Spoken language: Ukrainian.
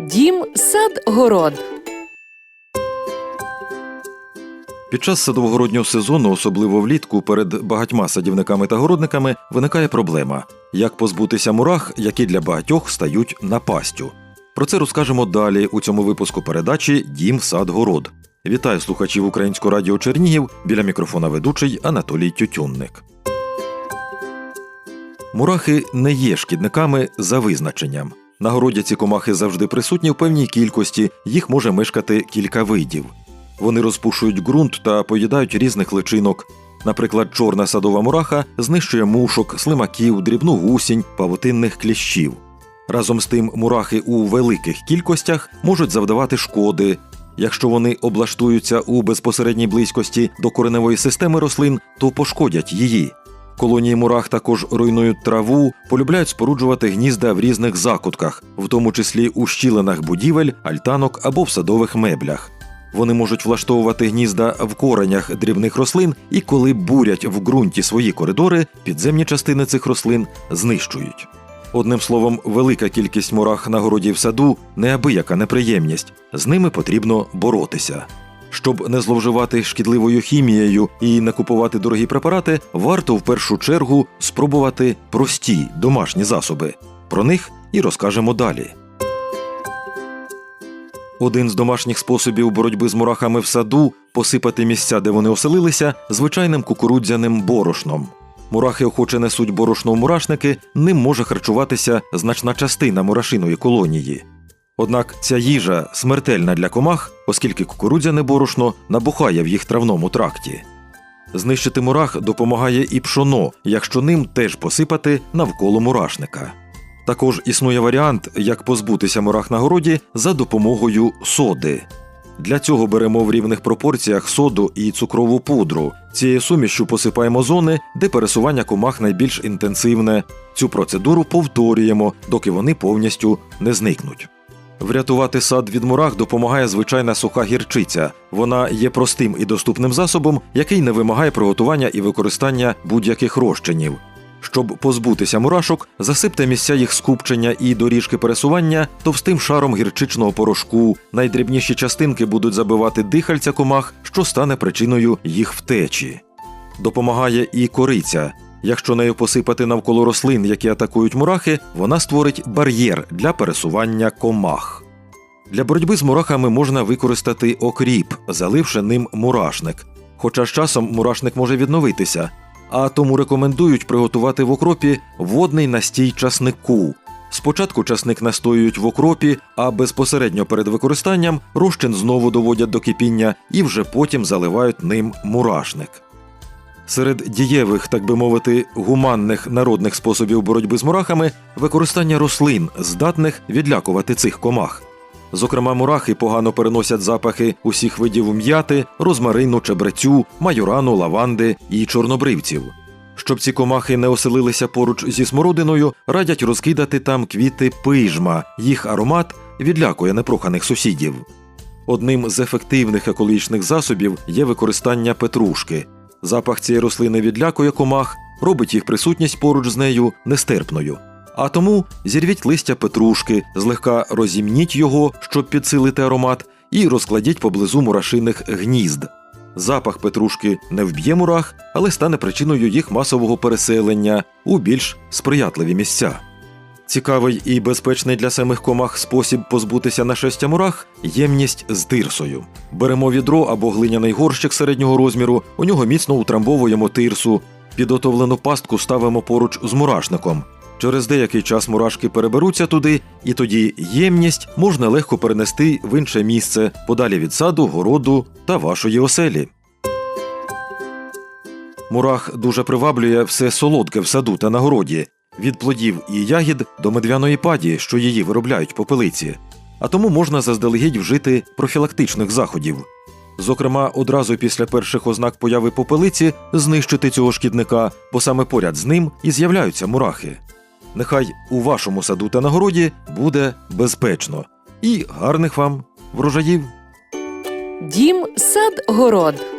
Дім, сад, город. Під час садовгороднього сезону, особливо влітку, перед багатьма садівниками та городниками виникає проблема: як позбутися мурах, які для багатьох стають напастю. Про це розкажемо далі у цьому випуску передачі Дім сад город. Вітаю слухачів Українського радіо Чернігів біля мікрофона ведучий Анатолій Тютюнник. Мурахи не є шкідниками за визначенням. На городі ці комахи завжди присутні в певній кількості, їх може мешкати кілька видів. Вони розпушують ґрунт та поїдають різних личинок. Наприклад, чорна садова мураха знищує мушок, слимаків, дрібну гусінь, павутинних кліщів. Разом з тим, мурахи у великих кількостях можуть завдавати шкоди. Якщо вони облаштуються у безпосередній близькості до кореневої системи рослин, то пошкодять її. Колонії мурах також руйнують траву, полюбляють споруджувати гнізда в різних закутках, в тому числі у щілинах будівель, альтанок або в садових меблях. Вони можуть влаштовувати гнізда в коренях дрібних рослин і коли бурять в ґрунті свої коридори, підземні частини цих рослин знищують. Одним словом, велика кількість мурах на городі в саду неабияка неприємність. З ними потрібно боротися. Щоб не зловживати шкідливою хімією і не купувати дорогі препарати, варто в першу чергу спробувати прості домашні засоби. Про них і розкажемо далі. Один з домашніх способів боротьби з мурахами в саду посипати місця, де вони оселилися, звичайним кукурудзяним борошном. Мурахи охоче несуть борошно в мурашники, ним може харчуватися значна частина мурашиної колонії. Однак ця їжа смертельна для комах, оскільки кукурудзяне борошно набухає в їх травному тракті. Знищити мурах допомагає і пшоно, якщо ним теж посипати навколо мурашника. Також існує варіант, як позбутися мурах на городі за допомогою соди. Для цього беремо в рівних пропорціях соду і цукрову пудру. Цією сумішю посипаємо зони, де пересування комах найбільш інтенсивне. Цю процедуру повторюємо, доки вони повністю не зникнуть. Врятувати сад від мурах допомагає звичайна суха гірчиця. Вона є простим і доступним засобом, який не вимагає приготування і використання будь-яких розчинів. Щоб позбутися мурашок, засипте місця їх скупчення і доріжки пересування товстим шаром гірчичного порошку. Найдрібніші частинки будуть забивати дихальця комах, що стане причиною їх втечі. Допомагає і кориця. Якщо нею посипати навколо рослин, які атакують мурахи, вона створить бар'єр для пересування комах. Для боротьби з мурахами можна використати окріп, заливши ним мурашник. Хоча з часом мурашник може відновитися, а тому рекомендують приготувати в окропі водний настій часнику. Спочатку часник настоюють в окропі, а безпосередньо перед використанням розчин знову доводять до кипіння і вже потім заливають ним мурашник. Серед дієвих, так би мовити, гуманних народних способів боротьби з мурахами використання рослин, здатних відлякувати цих комах. Зокрема, мурахи погано переносять запахи усіх видів м'яти, розмарину, чебрецю, майорану, лаванди і чорнобривців. Щоб ці комахи не оселилися поруч зі смородиною, радять розкидати там квіти пижма, їх аромат відлякує непроханих сусідів. Одним з ефективних екологічних засобів є використання петрушки. Запах цієї рослини відлякує комах, робить їх присутність поруч з нею нестерпною. А тому зірвіть листя петрушки, злегка розімніть його, щоб підсилити аромат, і розкладіть поблизу мурашиних гнізд. Запах петрушки не вб'є мурах, але стане причиною їх масового переселення у більш сприятливі місця. Цікавий і безпечний для самих комах спосіб позбутися нашестя мурах ємність з тирсою. Беремо відро або глиняний горщик середнього розміру, у нього міцно утрамбовуємо тирсу. Підготовлену пастку ставимо поруч з мурашником. Через деякий час мурашки переберуться туди, і тоді ємність можна легко перенести в інше місце, подалі від саду, городу та вашої оселі. Мурах дуже приваблює все солодке в саду та на городі, від плодів і ягід до медвяної паді, що її виробляють попелиці. А тому можна заздалегідь вжити профілактичних заходів. Зокрема, одразу після перших ознак появи попелиці знищити цього шкідника, бо саме поряд з ним і з'являються мурахи. Нехай у вашому саду та на городі буде безпечно і гарних вам врожаїв! Дім, сад, город.